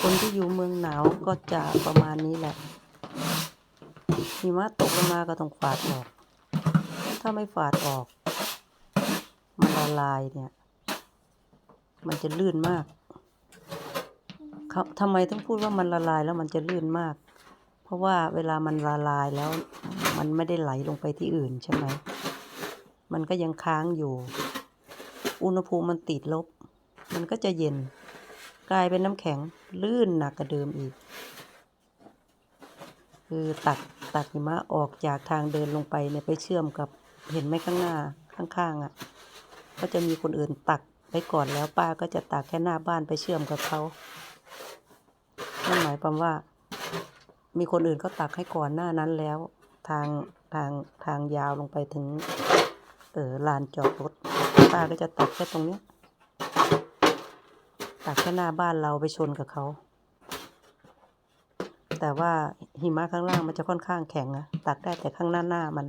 คนที่อยู่เมืองหนาวก็จะประมาณนี้แหละหิมะตกลงมาก็ต้องฝาดออก ถ้าไม่ฝาดออก มันละลายเนี่ย มันจะลื่นมากเขาทำไมต้องพูดว่ามันละลายแล้วมันจะลื่นมาก เพราะว่าเวลามันละลายแล้วมันไม่ได้ไหลลงไปที่อื่นใช่ไหม มันก็ยังค้างอยู่ อุณหภูมิมันติดลบ มันก็จะเย็น กลายเป็นน้ำแข็งลื่นหนักกว่าเดิมอีก คือตักตักหิมะออกจากทางเดินลงไปเนี่ยไปเชื่อมกับเห็นไหมข้างหน้าข้างๆอะ่ะ ก็จะมีคนอื่นตักไปก่อนแล้วป้าก็จะตักแค่หน้าบ้านไปเชื่อมกับเขานั่นหมายความว่า มีคนอื่นเขาตักให้ก่อนหน้านั้นแล้ว ทางทางทางยาวลงไปถึง เออลานจอดรถป้าก็จะตักแค่ตรงเนี้ ยตักแค่หน้าบ้านเราไปชนกับเขา แต่ว่าหิมะข้างล่างมันจะค่อนข้างแข็งนะตักได้แต่ข้างหน้าหน้ามัน